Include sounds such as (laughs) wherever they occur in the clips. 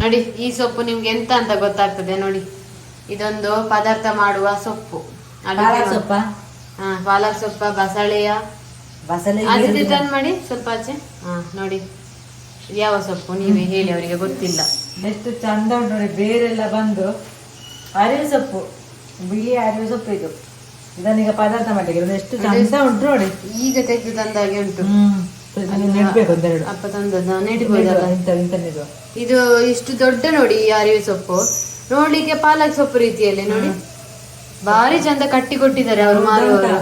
ನೋಡಿ ಈ ಸೊಪ್ಪು ನಿಮ್ಗೆ ಎಂತ ಅಂತ ಗೊತ್ತಾಗ್ತದೆ ನೋಡಿ. ಇದೊಂದು ಪದಾರ್ಥ ಮಾಡುವ ಸೊಪ್ಪು. ಸೊಪ್ಪ? ಹಾ ಪಾಲಕ್ ಸೊಪ್ಪ ಬಸಳೆಯ. ಮಾಡಿ ಸ್ವಲ್ಪ ಆಚೆ. ಹಾ ನೋಡಿ. ಯಾವ ಸೊಪ್ಪು ನೀವೇ ಹೇಳಿ ಅವರಿಗೆ ಗೊತ್ತಿಲ್ಲ. ಎಷ್ಟು ಚಂದ ಉಂಟು ನೋಡಿ ಬೇರೆಲ್ಲ ಬಂದು. ಅರಿವೆ ಸೊಪ್ಪು. ಬಿಳಿ ಅರಿವೆ ಸೊಪ್ಪು ಇದು. ಇದನ್ನೀಗ ಪದಾರ್ಥ ಮಾಡಿದ್ರೆ ಎಷ್ಟು ಚಂದ ಉಂಟು ನೋಡಿ. ಈಗ ತೆಗೆದು ತಂದಾಗೆ ಉಂಟು. ಅಪ್ಪ ನೆಡಿಬೋದಲ್ಲ ಇದು ಇಷ್ಟು ದೊಡ್ಡ ನೋಡಿ ಈ ಅರಿವೆ ಸೊಪ್ಪು. ನೋಡ್ಲಿಕ್ಕೆ ಪಾಲಕ್ ಸೊಪ್ಪು ರೀತಿಯಲ್ಲಿ ನೋಡಿ. ಭಾರಿ ಚಂದ ಕಟ್ಟಿ ಕೊಟ್ಟಿದ್ದಾರೆ ಅವ್ರು ಮಾರುವವರು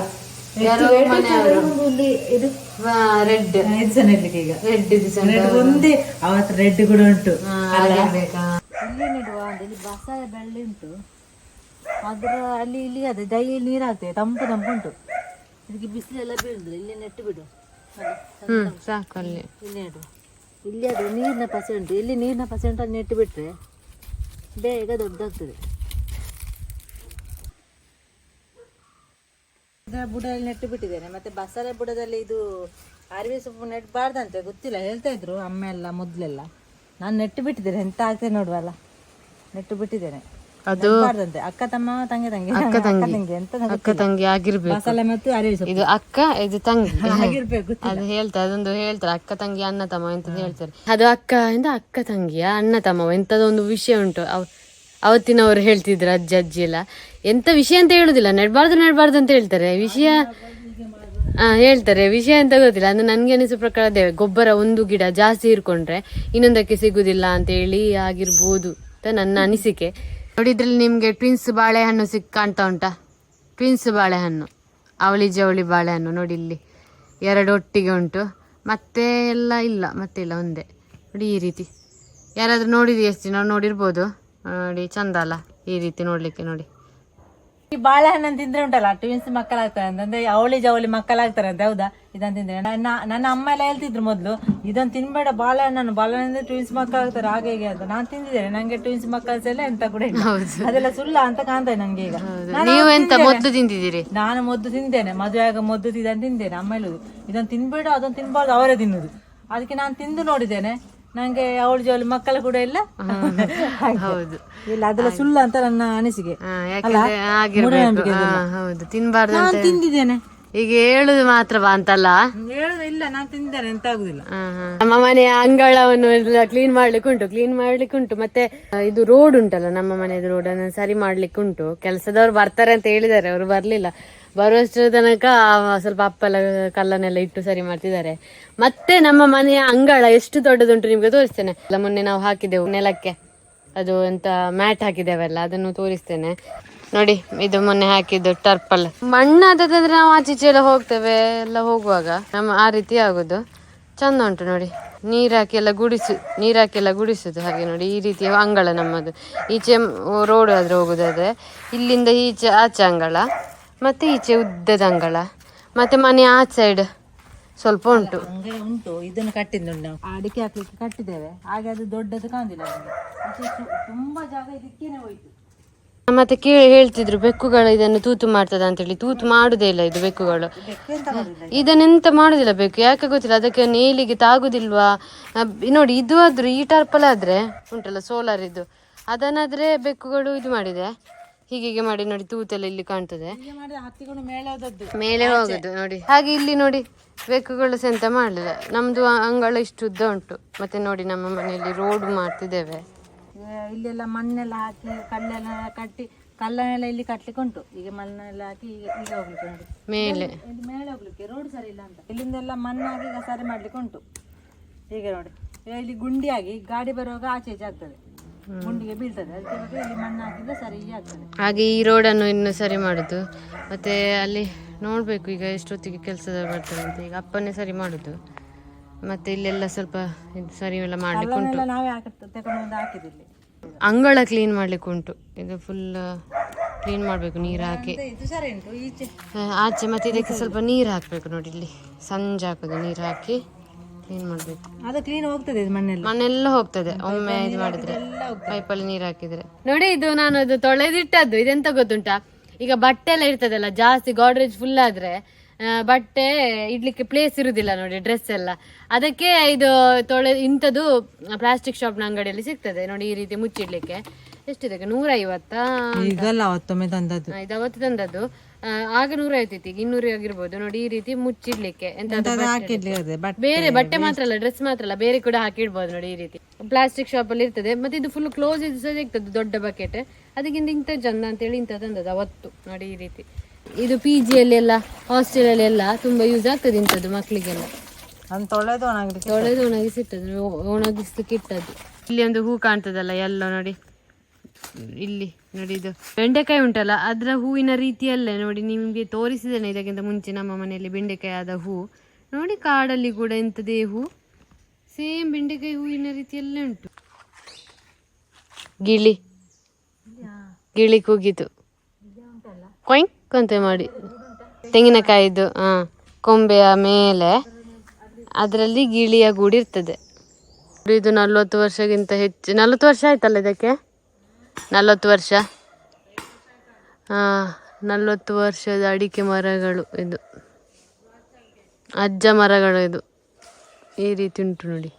ರೆಡ್ ಈಗ. ರೆಡ್ ಒಂದೇ ಅವತ್ತು ರೆಡ್ ಕೂಡ ಉಂಟು. ಇಲ್ಲಿ ನೆಡುವ ಇಲ್ಲಿ ಬಸಳೆ ಬೆಳ್ಳಿ ಉಂಟು. ಅದ್ರ ಅಲ್ಲಿ ಇಲ್ಲಿ ಅದೇ ದೈ ನೀರು ಹಾಕ್ತೇವೆ ತಂಪು ತಂಪು ಉಂಟು. ಇದಕ್ಕೆ ಬಿಸಿಲೆಲ್ಲ ಬೀಳುದು ಇಲ್ಲಿ ನೆಟ್ಟು ಬಿಡು. ಸಾಕು ಅಲ್ಲಿ ಇಲ್ಲಿ ಇಲ್ಲಿ ಅದು. ನೀರಿನ ಪಸೆ ಉಂಟು ಇಲ್ಲಿ ನೀರಿನ ಪಸೆ ಉಂಟು ಅಲ್ಲಿ ನೆಟ್ಟು ಬಿಟ್ರೆ ಬೇಗ ದೊಡ್ಡದಾಗ್ತದೆ. ಬುಡದಲ್ಲಿ ನೆಟ್ಟು ಬಿಟ್ಟಿದ್ದೇನೆ ಮತ್ತೆ ಬಸಳೆ ಬುಡದಲ್ಲಿ ಇದು ಅರಿವೆ ಸೊಪ್ಪು ನೆಟ್ಬಾರ್ದಂತೆ ಗೊತ್ತಿಲ್ಲ ಹೇಳ್ತಾ ಇದ್ರು ಅಮ್ಮ ಎಲ್ಲ ಮೊದ್ಲೆಲ್ಲ. ನಾನು ನೆಟ್ಟು ಬಿಟ್ಟಿದ್ದೇನೆ ಎಂತ ಆಗ್ತದೆ ನೋಡುವಲ್ಲ. ನೆಟ್ಟು ಬಿಟ್ಟಿದ್ದೇನೆ ಅದು ಅಕ್ಕ ತಮ್ಮ ತಂಗಿ ತಂಗಿ. ಅಕ್ಕ ತಂಗಿ. ಎಂತ ಅಕ್ಕ ತಂಗಿ ಆಗಿರ್ಬೇಕು. ಬಸಳೆ ಮತ್ತು ಅರಿವೆ ಸೊಪ್ಪು. ಇದು ಅಕ್ಕ ಇದು ತಂಗಿ. (laughs) ಆಗಿರ್ಬೇಕು ಅದು ಹೇಳ್ತಾರೆ ಅದೊಂದು ಹೇಳ್ತಾರೆ. ಅಕ್ಕ ತಂಗಿ ಅಣ್ಣ ತಮ್ಮ ಅಂತ ಹೇಳ್ತಾರೆ. ಅದು ಅಕ್ಕ ಇಂದ ಅಕ್ಕ ತಂಗಿಯ ಅಣ್ಣ ತಮ್ಮ ಎಂತದೊಂದು ವಿಷಯ ಉಂಟು. ಅವ್ ಅವತ್ತಿನವ್ರು ಹೇಳ್ತಿದ್ರು ಅಜ್ಜ ಅಜ್ಜಿ ಎಲ್ಲ. ಎಂತ ವಿಷಯ ಅಂತ ಹೇಳುದಿಲ್ಲ. ನಡ್ಬಾರ್ದು ನಡ್ಬಾರ್ದು ಅಂತ ಹೇಳ್ತಾರೆ. ವಿಷಯ ಆ ಹೇಳ್ತಾರೆ. ವಿಷಯ ಅಂತ ಗೊತ್ತಿಲ್ಲ. ಅಂದ್ರೆ ನನ್ಗೆ ಅನಿಸೋ ಪ್ರಕಾರ ಅದೇ ಗೊಬ್ಬರ ಒಂದು ಗಿಡ ಜಾಸ್ತಿ ಇರ್ಕೊಂಡ್ರೆ ಇನ್ನೊಂದಕ್ಕೆ ಸಿಗುದಿಲ್ಲ ಅಂತ ಹೇಳಿ ಆಗಿರ್ಬೋದು ಅಂತ ನನ್ನ ಅನಿಸಿಕೆ. ನೋಡಿದ್ರಲ್ಲಿ ನಿಮ್ಗೆ ಟ್ವಿನ್ಸ್ ಬಾಳೆಹಣ್ಣು ಸಿಕ್ಕಾಂತ ಕಾಣ್ತಾ ಉಂಟಾ? ಟ್ವಿನ್ಸ್ ಬಾಳೆಹಣ್ಣು, ಅವಳಿ ಜವಳಿ ಬಾಳೆಹಣ್ಣು ನೋಡಿ ಇಲ್ಲಿ. ಎರಡು ಒಟ್ಟಿಗೆ ಉಂಟು. ಮತ್ತೆ ಎಲ್ಲ ಇಲ್ಲ, ಮತ್ತೆ ಇಲ್ಲ, ಒಂದೇ. ನೋಡಿ ಈ ರೀತಿ. ಯಾರಾದ್ರೂ ನೋಡಿದಿ ಎಷ್ಟು ನಾವು ನೋಡಿರ್ಬೋದು. ನೋಡಿ ಚಂದ ಅಲ್ಲ, ಈ ರೀತಿ ನೋಡ್ಲಿಕ್ಕೆ ನೋಡಿ. ಈ ಬಾಳೆಹಣ್ಣು ತಿಂದ್ರೆ ಉಂಟಲ್ಲ ಟ್ವಿನ್ಸ್ ಮಕ್ಕಳಾಗ್ತಾರೆ ಅಂತಂದ್ರೆ ಅವಳಿ ಜವಳಿ ಮಕ್ಕಳಾಗ್ತಾರೆ ಅಂತ ಹೌದಾ? ಇದನ್ನ ತಿಂದ್ರೆ. ನನ್ನ ನನ್ನ ಅಮ್ಮ ಎಲ್ಲ ಹೇಳ್ತಿದ್ರು ಮೊದ್ಲು ಇದನ್ನು ತಿನ್ಬೇಡ ಬಾಳೆಹಣ್ಣನ್ನು. ಬಾಳೆಹಣ್ಣಿಂದ ಟ್ವಿನ್ಸ್ ಮಕ್ಕಳಾಗ್ತಾರೆ ಹಾಗೆ ಹೀಗೆ ಅಂತ. ನಾನು ತಿಂದಿದ್ದೇನೆ. ನಂಗೆ ಟ್ವಿನ್ಸ್ ಮಕ್ಕಳ ಎಂತ ಕೂಡ ಅದೆಲ್ಲ ಸುಳ್ಳ ಅಂತ ಕಾಣ್ತದೆ ನಂಗೆ ಈಗ. ನೀವು ಎಂತ ಮೊದ್ದು ತಿಂತಿದ್ದೀರಿ ನಾನು ಮೊದ್ದು ತಿಂದೇನೆ ಮದುವೆ ಆಗ ಮೊದ್ದು ಇದನ್ನು ತಿಂದೇನೆ ಅಮ್ಮ ಹೇಳುದು ಇದನ್ನು ತಿನ್ಬೇಡ ಅದನ್ನು ತಿನ್ಬಾರ್ದು ಅವರೇ ತಿನ್ನುದು. ಅದಕ್ಕೆ ನಾನು ತಿಂದು ನೋಡಿದ್ದೇನೆ. ನಂಗೆ ಅವಳ ಜೋಲಿ ಮಕ್ಕಳ ಕೂಡ ಇಲ್ಲ. ಹೌದು. ಇಲ್ಲ ಅದೆಲ್ಲ ಸುಳ್ಳು ಅಂತ ನನ್ನ ಅನಿಸಿಕೆ. ಆಗಿರ್ಬೇಕು. ಹೌದು. ತಿನ್ಬಾರ್ದು ನಾನು ಅಂತ ತಿಂದಿದ್ದೇನೆ. ಈಗ ಹೇಳುದು ಮಾತ್ರವಾ ಅಂತಲ್ಲ? ಹೇಳುದು ಇಲ್ಲ ನಾನು ತಿಂದಿದ್ದೇನೆ ಎಂತ ಆಗುದಿಲ್ಲ. ನಮ್ಮ ಮನೆಯ ಅಂಗಳವನ್ನು ಎಲ್ಲ ಕ್ಲೀನ್ ಮಾಡ್ಲಿಕ್ಕೆ ಉಂಟು ಕ್ಲೀನ್ ಮಾಡ್ಲಿಕ್ಕೆ ಉಂಟು. ಮತ್ತೆ ಇದು ರೋಡ್ ಉಂಟಲ್ಲ ನಮ್ಮ ಮನೆಯದು ರೋಡ್ ಅನ್ನು ಸರಿ ಮಾಡ್ಲಿಕ್ಕೆ ಉಂಟು. ಕೆಲಸದವ್ರು ಬರ್ತಾರೆ ಅಂತ ಹೇಳಿದ್ದಾರೆ ಅವರು ಬರ್ಲಿಲ್ಲ. ಬರುವಷ್ಟರ ತನಕ ಸ್ವಲ್ಪ ಅಪ್ಪ ಎಲ್ಲ ಕಲ್ಲನ್ನೆಲ್ಲ ಇಟ್ಟು ಸರಿ ಮಾಡ್ತಿದ್ದಾರೆ. ಮತ್ತೆ ನಮ್ಮ ಮನೆಯ ಅಂಗಳ ಎಷ್ಟು ದೊಡ್ಡದುಂಟು ನಿಮ್ಗೆ ತೋರಿಸ್ತೇನೆ. ಎಲ್ಲ ಮೊನ್ನೆ ನಾವು ಹಾಕಿದೆವು ನೆಲಕ್ಕೆ. ಅದು ಎಂತ ಮ್ಯಾಟ್ ಹಾಕಿದ್ದೇವಲ್ಲ, ಅದನ್ನು ತೋರಿಸ್ತೇನೆ. ನೋಡಿ, ಇದು ಮೊನ್ನೆ ಹಾಕಿದ್ದು ಟರ್ಪಲ್. ಮಣ್ಣಾದದಂದ್ರೆ ನಾವು ಆಚೀಚೆ ಎಲ್ಲ ಹೋಗ್ತೇವೆ, ಎಲ್ಲ ಹೋಗುವಾಗ. ನಮ್ಮ ಆ ರೀತಿ ಆಗೋದು. ಚಂದ ಉಂಟು ನೋಡಿ. ನೀರ್ ಹಾಕಿ ಎಲ್ಲ ಗುಡಿಸು ನೀರ್ ಹಾಕಿ ಎಲ್ಲ ಗುಡಿಸುದು ಹಾಗೆ ನೋಡಿ, ಈ ರೀತಿಯ ಅಂಗಳ ನಮ್ಮದು. ಈಚೆ ರೋಡ್ ಆದ್ರೆ ಹೋಗುದಾದ್ರೆ, ಇಲ್ಲಿಂದ ಈಚೆ ಆಚೆ ಅಂಗಳ. ಮತ್ತೆ ಈಚೆ ಉದ್ದದ ಅಂಗಳ ಮತ್ತೆ ಮನೆ ಆ ಸೈಡ್ ಸ್ವಲ್ಪ ಉಂಟು. ಉಂಟು. ಇದನ್ನು ಕಟ್ಟಿದ್ದು ನಾವು. ಅಡಿಕೆ ಹಾಕ್ಲಿಕ್ಕೆ ಕಟ್ಟಿದ್ದೇವೆ. ಹಾಗೆ ಅದು ದೊಡ್ಡದು ಕಾಣಿಲ್ಲ ತುಂಬಾ ಜಾಗ ಇದಕ್ಕೇನೆ ಹೋಯ್ತು. ಮತ್ತೆ ಕೇಳಿ ಹೇಳ್ತಿದ್ರು ಬೆಕ್ಕುಗಳು ಇದನ್ನು ತೂತು ಮಾಡ್ತದ ಅಂತೇಳಿ. ತೂತು ಮಾಡುದೇ ಇಲ್ಲ ಇದು ಬೆಕ್ಕುಗಳು. ಇದನ್ನೆಂತ ಮಾಡುದಿಲ್ಲ ಬೆಕ್ಕು? ಯಾಕೆ ಗೊತ್ತಿಲ್ಲ? ಅದಕ್ಕೆ ನೀಲಿಗೆ ತಾಗುದಿಲ್ವಾ? ನೋಡಿ ಇದು ಆದ್ರೂ ಈ ಟರ್ಪಲ್ ಆದ್ರೆ ಉಂಟಲ್ಲ ಸೋಲಾರ್ ಇದು. ಅದನ್ನಾದ್ರೆ ಬೆಕ್ಕುಗಳು ಇದು ಮಾಡಿದೆ. ಹೀಗೆ ಮಾಡಿ ನೋಡಿ ತೂತೆಲ್ಲ ಇಲ್ಲಿ ಕಾಣ್ತದೆ. ಮೇಲೆ ಹೋಗುದು ನೋಡಿ. ಹಾಗೆ ಇಲ್ಲಿ ನೋಡಿ ಬೆಕ್ಕುಗಳು ಸಹ ಎಂತ ಮಾಡಲಿಲ್ಲ. ನಮ್ದು ಅಂಗಳ ಇಷ್ಟು ಉದ್ದ ಉಂಟು. ಮತ್ತೆ ನೋಡಿ ನಮ್ಮ ಮನೆಯಲ್ಲಿ ರೋಡ್ ಮಾಡ್ತಿದ್ದೇವೆ. ಇಲ್ಲೆಲ್ಲ ಮಣ್ಣೆಲ್ಲ ಹಾಕಿ ಕಲ್ಲೆಲ್ಲ ಕಟ್ಟಿ ಕಲ್ಲನ್ನೆಲ್ಲ ಇಲ್ಲಿ ಕಟ್ಲಿಕ್ಕೆ ಉಂಟು. ಈಗ ಮಣ್ಣೆಲ್ಲ ಹಾಕಿ ಈಗ ಈಗ ಹೋಗ್ಲಿಕ್ಕೆ ನೋಡಿ. ಮೇಲೆ. ಮೇಲೆ ಹೋಗ್ಲಿಕ್ಕೆ ರೋಡ್ ಸರಿ ಇಲ್ಲ ಅಂತ. ಇಲ್ಲಿಂದೆಲ್ಲ ಮಣ್ಣಾಗಿ ಈಗ ಸರಿ ಮಾಡ್ಲಿಕ್ಕೆ ಉಂಟು. ಹೀಗೆ ನೋಡಿ. ಇಲ್ಲಿ ಗುಂಡಿಯಾಗಿ ಗಾಡಿ ಬರುವಾಗ ಆಚೆ ಈಚೆ ಆಗ್ತದೆ. ಗುಂಡಿಗೆ ಬೀಳ್ತದೆ. ಅದಕ್ಕೆ ಇವಾಗ ಇಲ್ಲಿ ಮಣ್ಣು ಹಾಕಿದ್ರೆ ಸರಿ ಆಗ್ತದೆ. ಹಾಗೆ ಈ ರೋಡನ್ನು ಇನ್ನು ಸರಿ ಮಾಡುದು. ಮತ್ತೆ ಅಲ್ಲಿ ನೋಡ್ಬೇಕು ಈಗ ಎಷ್ಟೊತ್ತಿಗೆ ಕೆಲಸ ಬರ್ತದೆ ಅಂತ. ಈಗ ಅಪ್ಪನೇ ಸರಿ ಮಾಡುದು. ಮತ್ತೆ ಇಲ್ಲೆಲ್ಲ ಸ್ವಲ್ಪ ಇದು ಸರಿ ಎಲ್ಲ ಮಾಡ್ಲಿಕ್ಕೆ ಉಂಟು. ನಾವೇ ತಗೊಂಡು ಬಂದು ಅಂಗಳ ಕ್ಲೀನ್ ಮಾಡ್ಲಿಕ್ಕೆ ಉಂಟು. ಇದು ಫುಲ್ ಕ್ಲೀನ್ ಮಾಡ್ಬೇಕು ನೀರು ಹಾಕಿ. ಇದು ಸರಿ ಉಂಟು ಈಚೆ. ಆ, ಆಚೆ ಮತ್ತೆ ಇದಕ್ಕೆ ಸ್ವಲ್ಪ ನೀರು ಹಾಕ್ಬೇಕು ನೋಡಿ ಇಲ್ಲಿ. ಸಂಜೆ ಹಾಕೋದು ನೀರು ಹಾಕಿ. ಕ್ಲೀನ್ ಮಾಡ್ಬೇಕು. ಅದು ಕ್ಲೀನ್ ಹೋಗ್ತದೆ ಇದು ಮಣ್ಣೆಲ್ಲ. ಮಣ್ಣೆಲ್ಲ ಹೋಗ್ತದೆ. ಒಮ್ಮೆ ಇದು ಮಾಡಿದ್ರೆ. ಪೈಪಲ್ಲಿ ನೀರು ಹಾಕಿದ್ರೆ. ನೋಡಿ ಇದು ನಾನು ಅದು ತೊಳೆದಿಟ್ಟದ್ದು. ಇದೆಂತ ಗೊತ್ತುಂಟಾ? ಈಗ ಬಟ್ಟೆ ಎಲ್ಲ ಇರ್ತದಲ್ಲ ಜಾಸ್ತಿ ಗಾಡ್ರೇಜ್ ಫುಲ್ ಆದ್ರೆ ಆ, ಬಟ್ಟೆ ಇಡ್ಲಿಕ್ಕೆ ಪ್ಲೇಸ್ ಇರುದಿಲ್ಲ ನೋಡಿ ಡ್ರೆಸ್ ಎಲ್ಲ. ಅದಕ್ಕೆ ಇದು ತೊಳೆ ಇಂಥದ್ದು ಪ್ಲಾಸ್ಟಿಕ್ ಶಾಪ್ನ ಅಂಗಡಿಯಲ್ಲಿ ಸಿಗ್ತದೆ. ನೋಡಿ ಈ ರೀತಿ ಮುಚ್ಚಿಡ್ಲಿಕ್ಕೆ. ಎಷ್ಟಿದೆ ನೂರ ಐವತ್ತಾ ಈಗಲ್ಲ ಅವತ್ತೊಮ್ಮೆ ತಂದದ್ದು. ಇದು ಅವತ್ತು ತಂದದ್ದು. ಆ, ಆಗ ನೂರ ಐವತ್ತಿತ್ತು ಈಗ ಇನ್ನೂರು ಆಗಿರ್ಬೋದು. ನೋಡಿ ಈ ರೀತಿ ಮುಚ್ಚಿಡ್ಲಿಕ್ಕೆ ಎಂತ ಹಾಕಿಡ್ಲಿ ಅದೇ ಬಟ್ ಬೇರೆ ಬಟ್ಟೆ ಮಾತ್ರ ಅಲ್ಲ ಡ್ರೆಸ್ ಮಾತ್ರ ಅಲ್ಲ ಬೇರೆ ಕೂಡ ಹಾಕಿಡ್ಬೋದು ನೋಡಿ ಈ ರೀತಿ. ಪ್ಲಾಸ್ಟಿಕ್ ಶಾಪ್ ಅಲ್ಲಿ ಇರ್ತದೆ. ಮತ್ತೆ ಇದು ಫುಲ್ ಕ್ಲೋಸ್ ಇದು ಸಹ ಸಿಗ್ತದೆ ದೊಡ್ಡ ಬಕೆಟ್ ಅದಕ್ಕಿಂತ ಇಂಥ ಚಂದ ಅಂತೇಳಿ ಇಂಥ ತಂದದ್ದು ಅವತ್ತು. ನೋಡಿ ಈ ರೀತಿ. ಇದು ಪಿ ಅಲ್ಲಿ ಎಲ್ಲ ತುಂಬಾ ಯೂಸ್ ಆಗ್ತದೆ ಇಂಥದ್ದು ಮಕ್ಕಳಿಗೆಲ್ಲ ಅದು ತೊಳೆದು ಒಣಗಲಿಕ್ಕೆ ತೊಳೆದು ಒಣಗಿಸಿಟ್ಟದ್ದು ಒ- ಒಣಗಿಸ್ಲಿಕ್ಕೆ ಇಟ್ಟದ್ದು ಇಲ್ಲಿ ಒಂದು ಹೂ ಕಾಣ್ತದಲ್ಲ ಎಲ್ಲ ನೋಡಿ. ಇಲ್ಲಿ ನೋಡಿ ಇದು ಬೆಂಡೆಕಾಯಿ ಉಂಟಲ್ಲ, ಅದರ ಹೂವಿನ ರೀತಿಯಲ್ಲೇ ನೋಡಿ ನಿಮಗೆ ತೋರಿಸಿದ್ದೇನೆ ಇದಕ್ಕಿಂತ ಮುಂಚೆ ನಮ್ಮ ಮನೆಯಲ್ಲಿ ಬೆಂಡೆಕಾಯಿ ಆದ ಹೂ. ನೋಡಿ ಕಾಡಲ್ಲಿ ಕೂಡ ಎಂಥದೇ ಹೂ. ಸೇಮ್ ಬೆಂಡೆಕಾಯಿ ಹೂವಿನ ರೀತಿಯಲ್ಲೇ ಉಂಟು. ಗಿಳಿ. ಗಿಳಿ ಕೂಗಿತು ಕೊಯ್, ಕೊಂತೆ ಮಾಡಿ. ತೆಂಗಿನಕಾಯಿದು ಹಾ ಕೊಂಬೆಯ ಮೇಲೆ ಅದರಲ್ಲಿ ಗಿಳಿಯ ಗೂಡಿರ್ತದೆ ಇದು ನಲ್ವತ್ತು ವರ್ಷಕ್ಕಿಂತ ಹೆಚ್ಚು, ನಲ್ವತ್ತು ವರ್ಷ ಆಯ್ತಲ್ಲ ಇದಕ್ಕೆ? ನಲ್ವತ್ತು ವರ್ಷ. ಹಾಂ ನಲವತ್ತು ವರ್ಷದ ಅಡಿಕೆ ಮರಗಳು ಇದು. ಅಜ್ಜ ಮರಗಳು ಇದು. ಈ ರೀತಿ ಉಂಟು ನೋಡಿ.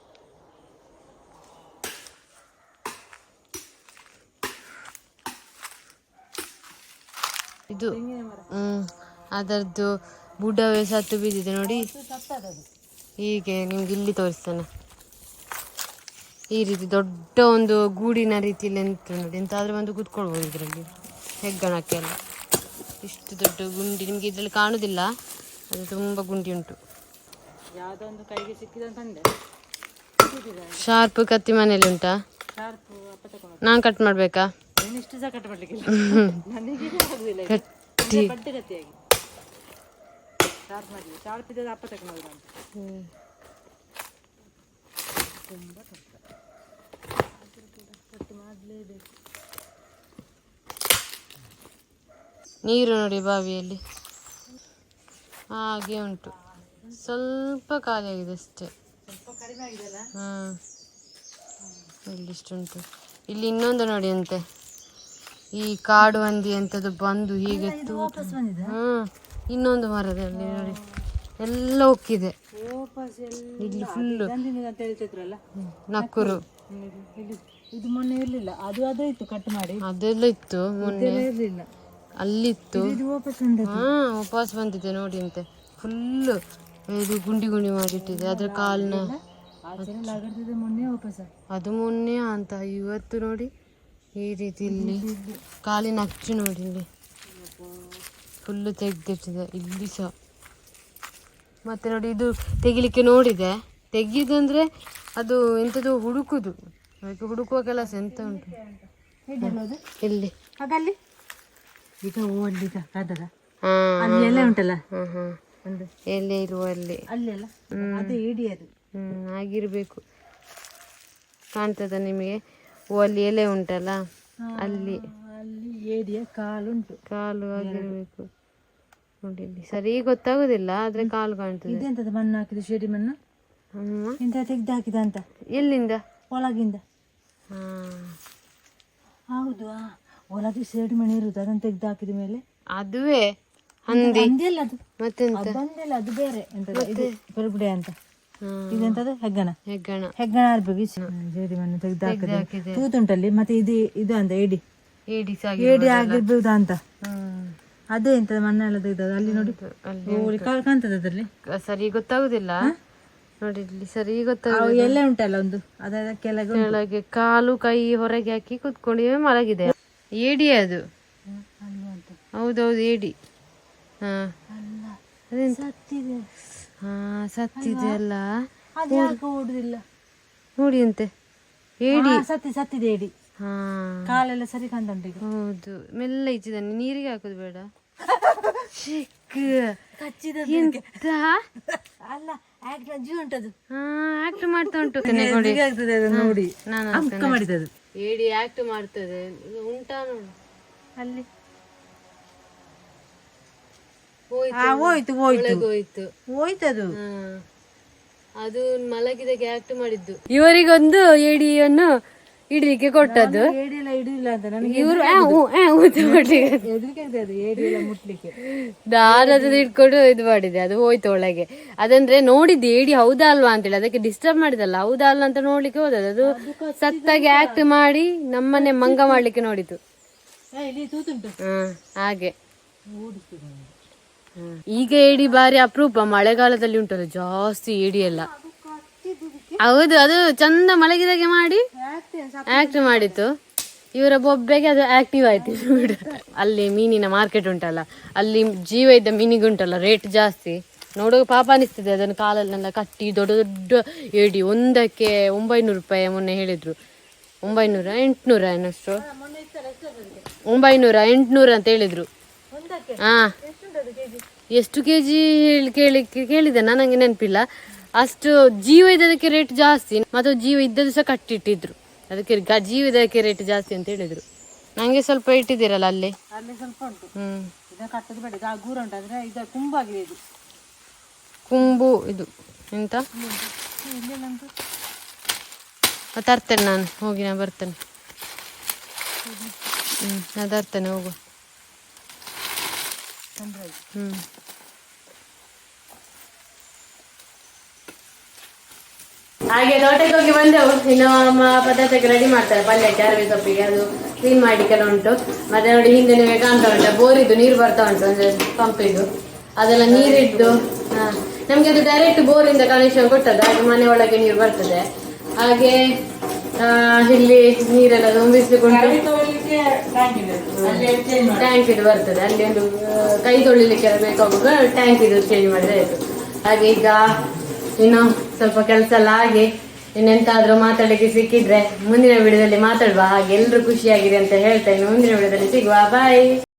ಇದು ಅದರದ್ದು ಬುಡವೇ ಸತ್ತು ಬಿದ್ದಿದೆ ನೋಡಿ. ಹೀಗೆ ನಿಮ್ಗೆ ಇಲ್ಲಿ ತೋರಿಸ್ತೇನೆ. ಈ ರೀತಿ ದೊಡ್ಡ ಒಂದು ಗೂಡಿನ ರೀತಿಯಲ್ಲಿ ಎಂತ ನೋಡಿ ಎಂತಾದ್ರೂ ಒಂದು ಕೂತ್ಕೊಳ್ಬೋದು ಇದರಲ್ಲಿ ಹೆಗ್ಗಣಕ್ಕೆಲ್ಲ. ಇಷ್ಟು ದೊಡ್ಡ ಗುಂಡಿ ನಿಮಗೆ ಇದರಲ್ಲಿ ಕಾಣುದಿಲ್ಲ ಅದು ತುಂಬಾ ಗುಂಡಿ ಉಂಟು. ಯಾವುದೋ ಒಂದು ಕೈಗೆ ಸಿಕ್ಕಿದಂತಂದೆ ಶಾರ್ಪ್ ಕತ್ತಿ ಮನೆಯಲ್ಲಿ ಉಂಟಾ? ನಾನು ಕಟ್ ಮಾಡ್ಬೇಕಾ? ಇಷ್ಟು ಸಹ ಕಟ್ ಮಾಡ್ಲಿಕ್ಕಿಲ್ಲ. (laughs) ನನಗೆ ಆಗುದಿಲ್ಲ. ಕಟ್ಟಿ. ಬಟ್ಟೆ ಕತ್ತಿಯಾಗಿ. ಶಾರ್ಪ್ ಮಾಡಿ ಶಾರ್ಪ್ ಇದ್ದದ್ದು ಅಪ್ಪ ತಗೊಂಡು ಅಂತ ನೀರು ನೋಡಿ ಬಾವಿಯಲ್ಲಿ. ಹಾಗೆ ಉಂಟು. ಸ್ವಲ್ಪ ಖಾಲಿಯಾಗಿದೆ ಅಷ್ಟೇ. ಹ್ಮ್ ಇಲ್ಲಿಷ್ಟುಂಟು ಇಲ್ಲಿ ಇನ್ನೊಂದು ನೋಡಿ ಅಂತೆ. ಈ ಕಾಡು ಹಂದಿ ಅಂತದ್ದು ಬಂದು ಹೀಗೆ ಹ್ಮ್ ಇನ್ನೊಂದು ಮರದಲ್ಲಿ ನೋಡಿ. ಎಲ್ಲ ಹೋಗಿದೆ ಇಲ್ಲಿ ಫುಲ್ಲು ನಕ್ಕುರು. ಇದು ಮೊನ್ನೆ ಇರ್ಲಿಲ್ಲ. ಅದು ಅದು ಇತ್ತು ಕಟ್ ಮಾಡಿ. ಅದೆಲ್ಲ ಇತ್ತು ಮೊನ್ನೆ. ಇರ್ಲಿಲ್ಲ. ಅಲ್ಲಿತ್ತು. ಇದು ವಾಪಸ್ ಬಂದ ಹಾ ವಾಪಸ್ ಬಂದಿದೆ ನೋಡಿ ಅಂತೆ ಫುಲ್ಲು ಇದು ಗುಂಡಿ ಗುಂಡಿ ಮಾಡಿಟ್ಟಿದೆ. ಅದ್ರ ಕಾಲ್ನ ಆಚರಣೆ ಲಾಗಡ್ತಿದ್ದೆ ಮೊನ್ನೆ ವಾಪಸ್. ಅದು ಮೊನ್ನೆ ಅಂತ. ಇವತ್ತು ನೋಡಿ ಈ ರೀತಿ ಇಲ್ಲಿ ಕಾಲಿನ ಅಚ್ಚು ನೋಡಿ ಇಲ್ಲಿ. ಫುಲ್ ತೆಗ್ದಿಟ್ಟಿದೆ. ಇಲ್ಲಿ ಸಹ. ಮತ್ತೆ ನೋಡಿ ಇದು ತೆಗಿಲಿಕ್ಕೆ ನೋಡಿದೆ. ತೆಗಿಯುದಂದ್ರೆ ಅದು ಎಂಥದ್ದು ಹುಡುಕುದು. ಅದಕ್ಕೆ ಹುಡುಕುವ ಕೆಲಸ ಎಂತ ಉಂಟು ಎಲ್ಲಿ? ಅದಲ್ಲಿ ಈಗ ಅಲ್ಲಿ ಅದರ ಅಲ್ಲಿ ಎಲ್ಲ ಉಂಟಲ್ಲ? ಹಾ ಹಾ ಅಲ್ಲಿ. ಎಲ್ಲೇ ಅಲ್ಲೆಲ್ಲ ಅದು ಇಡಿ ಅದು. ಹ್ಮ್ ಆಗಿರ್ಬೇಕು. ಕಾಣ್ತದ ನಿಮಗೆ? ಓ ಅಲ್ಲಿ ಎಲೆ ಉಂಟಲ್ಲ? ಅಲ್ಲಿ. ಅಲ್ಲಿ ಏಡಿಯ ಕಾಲುಂಟು ಕಾಲು ಆಗಿರ್ಬೇಕು. ನೋಡಿ ಇಲ್ಲಿ. ಸರಿ ಗೊತ್ತಾಗುದಿಲ್ಲ ಆದ್ರೆ ಕಾಲು ಕಾಣ್ತದೆ. ಇದೆಂತದ ಮಣ್ಣು ಹಾಕಿದ ಶೇಡಿ ಮಣ್ಣು? ಇಂತ ತೆಗ್ದು ಹಾಕಿದ ಅಂತ? ಎಲ್ಲಿಂದ? ಒಳಗಿಂದ. ಹೌದು ಆ, ಒಳಗೆ ಮಣಿ ಇರುದು ಅದನ್ನ ತೆಗ್ದು ಹಾಕಿದ ಮೇಲೆ? ಅದುವೇ ಹಂದಿ. ಅಂದಿಲ್ಲ ಅದು? ಮತ್ತೆಂತ? ಬಂದಿಲ್ಲ ಅದು ಬೇರೆ ಎಂತ ಇದು ಪೆರುಗುಡೆ ಅಂತ. ಇದೆ ಇದೆಂತದ ಹೆಗ್ಗಣ. ಹೆಗ್ಗಣ. ಹೆಗ್ಗಣ ಇಷ್ಟು. ಜೇಡಿ ಮಣ್ಣು ತೆಗ್ದು ಹಾಕಿದೆ. ತೂತುಂಟಲ್ಲಿ ಮತ್ತೆ ಇದು ಇದು ಅಂತ ಏಡಿ. ಏಡಿ ಏಡಿ ಆಗಿರ್ಬೋದು ಅಂತ. ಅದೇ ಎಂತದ ಮಣ್ಣೆಲ್ಲ ತೆಗೆದ ಅಲ್ಲಿ ನೋಡಿ. ಕಾಣ್ತದೆ ಅದ್ರಲ್ಲಿ ಸರಿ ಗೊತ್ತಾಗುದಿಲ್ಲ. ನೋಡಿ ಇಲ್ಲಿ ಸರಿ ಗೊತ್ತಾಗ ಎಲ್ಲ ಉಂಟಲ್ಲ ಒಂದು? ಅದರ ಕೆಳಗೆ. ಕೆಳಗೆ ಕಾಲು ಕೈ ಹೊರಗೆ ಹಾಕಿ ಕುತ್ಕೊಂಡಿವೆ ಮಲಗಿದೆ. ಏಡಿ ಅದು. ಹೌದೌದು ಏಡಿ. ಹಾ. ಸತ್ತಿದೆ. ಹಾ ಸತ್ತಿದೆ ಅಲ್ಲ. ಓಡುದಿಲ್ಲ. ನೋಡಿ ಅಂತೆ. ಏಡಿ. ಸತ್ತಿ ಸತ್ತಿದೆ ಏಡಿ. ಹಾ. ಕಾಲೆಲ್ಲ ಸರಿ ಉಂಟು ಹೌದು. ಮೆಲ್ಲ ಇಚ್ಚಿದಾನೆ ನೀರಿಗೆ ಹಾಕುದು ಬೇಡ. (laughs) ಚಿಕ್ಕ (laughs) ಅಲ್ಲ ಆಕ್ಟ್ ಮಾಡ್ತಾ ಉಂಟು ನೋಡಿ ಅದು ನೋಡಿ. ಮಾಡಿದದು ಏಡಿ ಆಕ್ಟ್ ಮಾಡ್ತದೆ. ಉಂಟಾ ನೋಡು. ಅಲ್ಲಿ. ಹೋಯ್ತು. ಹೋಯ್ತು ಹೋಯ್ತು. ಹೋಯ್ತು. ಹೋಯ್ತದು. ಹಾ. ಅದು ಮಲಗಿದಾಗ ಆಕ್ಟ್ ಮಾಡಿದ್ದು. ಇವರಿಗೊಂದು ಏಡಿಯನ್ನು ಇಡ್ಲಿಕ್ಕೆ ಕೊಟ್ಟದ್ದು. ಏಡಿ ಎಲ್ಲ ಹಿಡಿದಿಲ್ಲ ಅಂತ ನನಗೆ ಇವರು ಮಾಡ್ಲಿಕ್ಕೆ ಹೆದರಿಕೆ ಆಗ್ತದೆ ಏಡಿ ಎಲ್ಲ ಮುಟ್ಲಿಕ್ಕೆ. ನಾನು ಅದನ್ನ ಇಟ್ಕೊಂಡು ಇದು ಮಾಡಿದೆ ಅದು ಹೋಯ್ತು ಒಳಗೆ. ಅದಂದ್ರೆ ನೋಡಿದ್ದು ಏಡಿ ಹೌದಾ ಅಲ್ವಾ ಅಂತೇಳಿ ಅದಕ್ಕೆ ಡಿಸ್ಟರ್ಬ್ ಮಾಡಿದಲ್ಲ ಹೌದಾ ಅಲ್ಲ ಅಂತ ನೋಡ್ಲಿಕ್ಕೆ ಹೋದದ್ದು. ಅದು ಸತ್ತಾಗಿ ಆಕ್ಟ್ ಮಾಡಿ ನಮ್ಮನೆ ಮಂಗ ಮಾಡ್ಲಿಕ್ಕೆ ನೋಡಿತು ಹಾಗೆ. ಈಗ ಏಡಿ ಬಾರಿ ಅಪರೂಪ ಮಳೆಗಾಲದಲ್ಲಿ ಉಂಟಲ್ಲ ಜಾಸ್ತಿ ಏಡಿ ಎಲ್ಲ. ಹೌದು ಅದು ಚಂದ ಮಲಗಿದಾಗೆ ಮಾಡಿ ಆಕ್ಟ್ ಮಾಡಿತ್ತು. ಇವರ ಬೊಬ್ಬೆಗೆ ಅದು ಆಕ್ಟಿವ್ ಆಯ್ತು. ಅಲ್ಲಿ ಮೀನಿನ ಮಾರ್ಕೆಟ್ ಉಂಟಲ್ಲ ಅಲ್ಲಿ ಜೀವ ಇದ್ದ ಮೀನಿಗೆ ಉಂಟಲ್ಲ ರೇಟ್ ಜಾಸ್ತಿ. ನೋಡೋ ಪಾಪ ಅನಿಸ್ತದೆ ಅದನ್ನು ಕಾಲಲ್ಲೆಲ್ಲ ಕಟ್ಟಿ ದೊಡ್ಡ ದೊಡ್ಡ ಏಡಿ ಒಂದಕ್ಕೆ ಒಂಬೈನೂರು ರೂಪಾಯಿ ಮೊನ್ನೆ ಹೇಳಿದ್ರು. ಒಂಬೈನೂರ ಎಂಟುನೂರ ಏನಷ್ಟು? ಒಂಬೈನೂರ ಎಂಟುನೂರ ಅಂತ ಹೇಳಿದ್ರು. ಹಾ. ಎಷ್ಟು ಕೆ ಜಿ ಕೇಳಿ ಕೇಳಿದೆ ನನಗೆ ನೆನಪಿಲ್ಲ. ಅಷ್ಟು ಜೀವ ಇದ್ದದಕ್ಕೆ ರೇಟ್ ಜಾಸ್ತಿ ಮತ್ತು ಜೀವ ಇದ್ದದ್ದು ಸಹ ಕಟ್ಟಿಟ್ಟಿದ್ರು. ಅದಕ್ಕೆ ಗ- ಜೀವ ಇದ್ದದಕ್ಕೆ ರೇಟ್ ಜಾಸ್ತಿ ಅಂತ ಹೇಳಿದ್ರು. ನಂಗೆ ಸ್ವಲ್ಪ ಇಟ್ಟಿದ್ದೀರಲ್ಲ ಅಲ್ಲಿ? ಅಲ್ಲಿ ಸ್ವಲ್ಪ ಉಂಟು. ಬೇಡ. ಇದು ಆ ಗೂರ ಉಂಟು. ಅಂದ್ರೆ ಇದು ಕುಂಬು ಇದು. ಎಂತ? ತರ್ತೇನೆ ನಾನು. ಹೋಗಿ ನಾನು ಬರ್ತೇನೆ. ಹ್ಞೂ ನಾನು ತರ್ತೇನೆ ಹೋಗು ಹ್ಮ್. ಹಾಗೆ ತೋಟಕ್ಕೆ ಹೋಗಿ ಬಂದೆವು. ಇನ್ನು ಅಮ್ಮ ಪದಾರ್ಥಕ್ಕೆ ರೆಡಿ ಮಾಡ್ತಾರೆ. ಪಲ್ಯಕ್ಕೆ ಅರವೆ ಸೊಪ್ಪಿಗೆ ಅದು ಕ್ಲೀನ್ ಮಾಡ್ಲಿಕ್ಕೆಲ್ಲ ಉಂಟು ಮತ್ತೆ ನೋಡಿ ಹಿಂದೆ ನೀವು ಕಾಣ್ತಾ ಉಂಟು. ಬೋರಿದ್ದು ನೀರು ಬರ್ತಾ ಉಂಟು ಅಂದ್ರೆ ಪಂಪಿದು ಅದೆಲ್ಲ ನೀರಿದ್ದು ಹಾ. ನಮ್ಗೆ ಅದು ಡೈರೆಕ್ಟ್ ಬೋರಿಂದ ಕನೆಕ್ಷನ್ ಕೊಟ್ಟದ್ದು. ಹಾಗೆ ಮನೆ ಒಳಗೆ ನೀರು ಬರ್ತದೆ. ಹಾಗೆ ಇಲ್ಲಿ ನೀರೆಲ್ಲ ಮಾಡಿ. ಟ್ಯಾಂಕ್ ಇದು. ಬರ್ತದೆ. ಅಲ್ಲಿ ಒಂದು ಕೈ ತೊಳಿಲಿಕ್ಕೆ ಬೇಕಾಗುವಾಗ ಟ್ಯಾಂಕ್ ಇದು ಚೇಂಜ್ ಮಾಡಿದ್ರೆ ಆಯ್ತು. ಹಾಗೆ ಈಗ ಇನ್ನು ಸ್ವಲ್ಪ ಕೆಲಸ ಎಲ್ಲ ಆಗಿ ಇನ್ನೆಂತಾದ್ರೂ ಮಾತಾಡಲಿಕ್ಕೆ ಸಿಕ್ಕಿದ್ರೆ ಮುಂದಿನ ವಿಡಿಯೋದಲ್ಲಿ ಮಾತಾಡುವ ಹಾಗೆ. ಎಲ್ರು ಖುಷಿಯಾಗಿದೆ ಅಂತ ಹೇಳ್ತೇನೆ ಮುಂದಿನ ವಿಡಿಯೋದಲ್ಲಿ ಸಿಗುವ. ಬಾಯ್